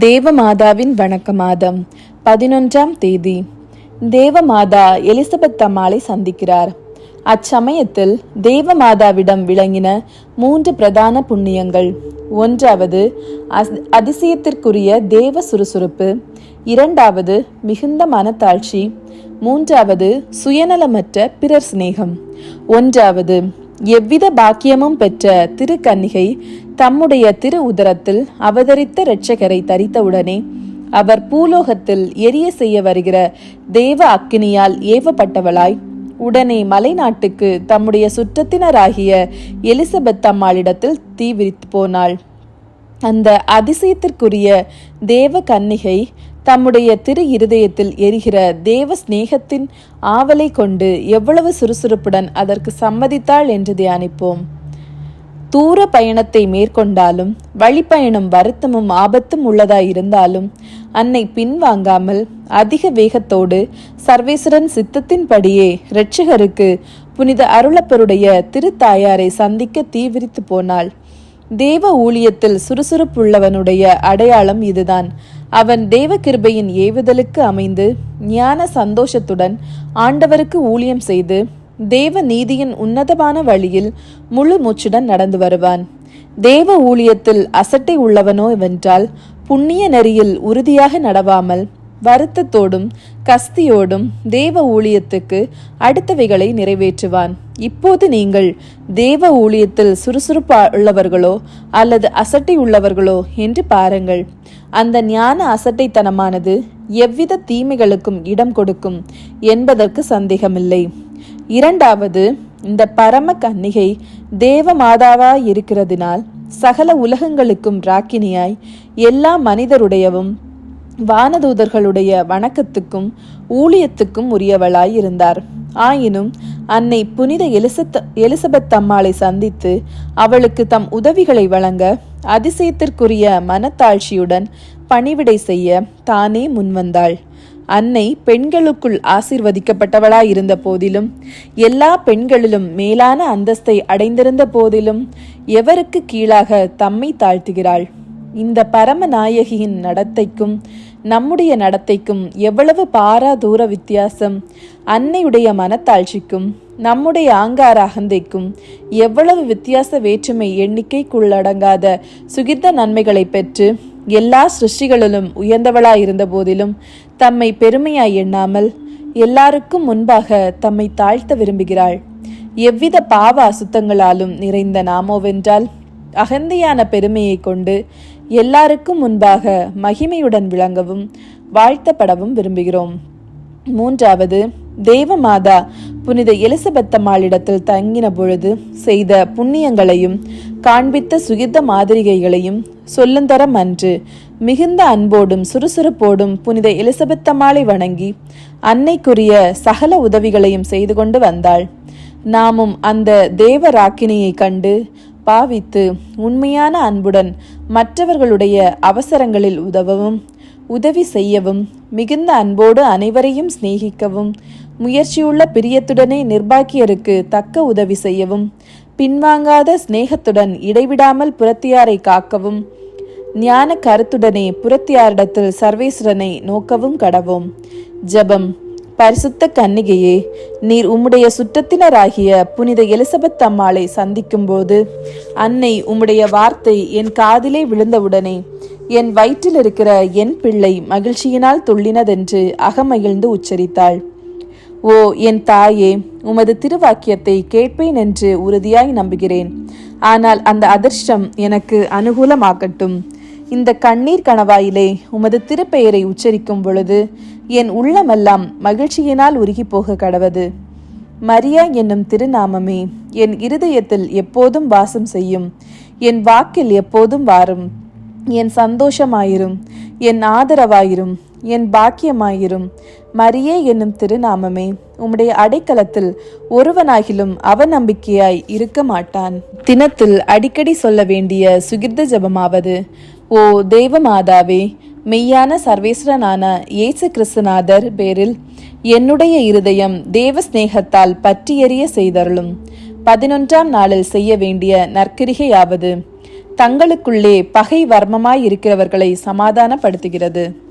தேவமாதாவின் வணக்க மாதம் பதினொன்றாம் தேதி. தேவமாதா எலிசபெத் அம்மாளை சந்திக்கிறார். அச்சமயத்தில் தேவமாதாவிடம் விளங்கின மூன்று பிரதான புண்ணியங்கள். ஒன்றாவது அஸ்- அதிசயத்திற்குரிய தேவ சுறுசுறுப்பு. இரண்டாவது மிகுந்த மனத்தாழ்ச்சி. மூன்றாவது சுயநலமற்ற பிறர் சிநேகம். ஒன்றாவது எவ்வித பாக்கியமும் பெற்ற திருக்கன்னிகை தம்முடைய திரு உதரத்தில் அவதரித்த இரட்சகரை தரித்தவுடனே அவர் பூலோகத்தில் எரிய செய்ய வருகிற தேவ அக்கினியால் ஏவப்பட்டவளாய் உடனே மலைநாட்டுக்கு தம்முடைய சுற்றத்தினராகிய எலிசபெத் அம்மாளிடத்தில் தீவிரித்து போனாள். அந்த அதிசயத்திற்குரிய தேவ கன்னிகை தம்முடைய திரு இருதயத்தில் எரிகிற தேவ சிநேகத்தின் ஆவலை கொண்டு எவ்வளவு சுறுசுறுப்புடன் அதற்கு சம்மதித்தாள் என்று தியானிப்போம். தூர பயணத்தை மேற்கொண்டாலும் வழிப்பயணம் வருத்தமும் ஆபத்தும் உள்ளதாய் இருந்தாலும் அன்னை பின்வாங்காமல் அதிக வேகத்தோடு சர்வேஸ்வரன் சித்தத்தின்படியே இரட்சகருக்கு புனித அருளப்பருடைய திருத்தாயாரை சந்திக்க தீவிரித்து போனாள். தேவ ஊழியத்தில் சுறுசுறுப்புள்ளவனுடைய அடையாளம் இதுதான். அவன் தேவ கிருபையின் ஏவுதலுக்கு அமைந்து ஞான சந்தோஷத்துடன் ஆண்டவருக்கு ஊழியம் செய்து தேவ நீதியின் உன்னதமான வழியில் முழு மூச்சுடன் நடந்து வருவான். தேவ ஊழியத்தில் அசட்டை உள்ளவனோ வென்றால் புண்ணிய நெறியில் உறுதியாக நடவாமல் வருத்தத்தோடும் கஸ்தியோடும் தேவ ஊழியத்துக்கு அடுத்தவைகளை நிறைவேற்றுவான். இப்போது நீங்கள் தேவ ஊழியத்தில் சுறுசுறுப்பா உள்ளவர்களோ அல்லது அசட்டை உள்ளவர்களோ என்று பாருங்கள். அந்த ஞான அசட்டைத்தனமானது எவ்வித தீமைகளுக்கும் இடம் கொடுக்கும் என்பதற்கு சந்தேகமில்லை. இரண்டாவது இந்த பரம கன்னிகை தேவ மாதாவாய் இருக்கிறதினால் சகல உலகங்களுக்கும் ராக்கினியாய் எல்லா மனிதருடையவும் வானதூதர்களுடைய வணக்கத்துக்கும் ஊழியத்துக்கும் உரியவளாய் இருந்தார் ஆயினும் அன்னை புனித எலிசத் எலிசபெத் அம்மாளை சந்தித்து அவளுக்கு தம் உதவிகளை வழங்க அதிசயத்திற்குரிய மனத்தாழ்ச்சியுடன் பணிவிடை செய்ய தானே முன்வந்தாள். அன்னை பெண்களுக்குள் ஆசிர்வதிக்கப்பட்டவளாய் இருந்த போதிலும் எல்லா பெண்களிலும் மேலான அந்தஸ்தை அடைந்திருந்த போதிலும் எவருக்கு கீழாக தம்மை தாழ்த்துகிறாள்? இந்த பரம நாயகியின் நடத்தைக்கும் நம்முடைய நடத்தைக்கும் எவ்வளவு பாரா தூர வித்தியாசம் அன்னையுடைய மனத்தாழ்ச்சிக்கும் நம்முடைய ஆங்கார அகந்தைக்கும் எவ்வளவு வித்தியாச வேற்றுமை எண்ணிக்கைக்குள்ளடங்காத சுகிர்த நன்மைகளை பெற்று எல்லா சிருஷ்டிகளிலும் உயர்ந்தவளாயிருந்த போதிலும் தம்மை பெருமையாய் எண்ணாமல் எல்லாருக்கும் முன்பாக தம்மை தாழ்த்த விரும்புகிறாள். எவ்வித பாவ அசுத்தங்களாலும் நிறைந்த நாமோவென்றால் அகந்தையான பெருமையை கொண்டு எல்லாருக்கும் முன்பாக மகிமையுடன் விளங்கவும் வாழ்த்தப்படவும் விரும்புகிறோம். மூன்றாவது தேவமாதா புனித எலிசபெத்தம்மாளிடத்தில் தங்கின பொழுது செய்த புண்ணியங்களையும் காண்பித்த சுகித்த மாதிரிகைகளையும் சொல்லுந்தரம் அன்று மிகுந்த அன்போடும் சுறுசுறுப்போடும் புனித எலிசபெத்தம்மாளை வணங்கி அன்னைக்குரிய சகல உதவிகளையும் செய்து கொண்டு வந்தாள். நாமும் அந்த தேவ ராக்கினியை கண்டு பாவித்து உண்மையான அன்புடன் மற்றவர்களுடைய அவசரங்களில் உதவவும் உதவி செய்யவும் மிகுந்த அன்போடு அனைவரையும் சிநேகிக்கவும் முயற்சியுள்ள பிரியத்துடனே நிர்பாக்கியருக்கு தக்க உதவி செய்யவும் பின்வாங்காத சிநேகத்துடன் இடைவிடாமல் புறத்தியாரை காக்கவும் ஞான கருத்துடனே புறத்தியாரிடத்தில் சர்வேஸ்வரனை நோக்கவும் கடவோம். ஜெபம். பரிசுத்த கன்னிகையே நீர் உம்முடைய சுற்றத்தினராகிய புனித எலிசபெத் அம்மாளை சந்திக்கும்போது அன்னை உம்முடைய வார்த்தை என் காதிலே விழுந்தவுடனே என் வயிற்றில் இருக்கிற என் பிள்ளை மகிழ்ச்சியினால் துள்ளினதென்று அகமகிழ்ந்து உச்சரித்தாள். ஓ என் தாயே உமது திருவாக்கியத்தை கேட்பேன் என்று உறுதியாய் நம்புகிறேன். ஆனால் அந்த அதிர்ஷ்டம் எனக்கு அனுகூலமாகட்டும். இந்த கண்ணீர் கணவாயிலே உமது திருப்பெயரை உச்சரிக்கும் பொழுது என் உள்ளமெல்லாம் மகிழ்ச்சியினால் உருகி போக கடவது. மரியா என்னும் திருநாமமே என் இருதயத்தில் எப்போதும் வாசம் செய்யும். என் வாக்கில் எப்போதும் வாரும். என் சந்தோஷமாயிரும். என் ஆதரவாயிரும். என் பாக்கியமாயிரும். மரியே என்னும் திருநாமமே. உம்முடைய அடைக்கலத்தில் ஒருவனாகிலும் அவநம்பிக்கையாய் இருக்க மாட்டான். தினத்தில் அடிக்கடி சொல்ல வேண்டிய சுகிர்த ஜபமாவது ஓ தேவமாதாவே மெய்யான சர்வேஸ்வரனான இயேசு கிறிஸ்துநாதர் பேரில் என்னுடைய இருதயம் தேவ சிநேகத்தால் செய்தருளும். பதினொன்றாம் நாளில் செய்ய வேண்டிய நற்கிரிகையாவது தங்களுக்குள்ளே பகை வர்மமாய் இருக்கிறவர்களை சமாதானப்படுத்துகிறது.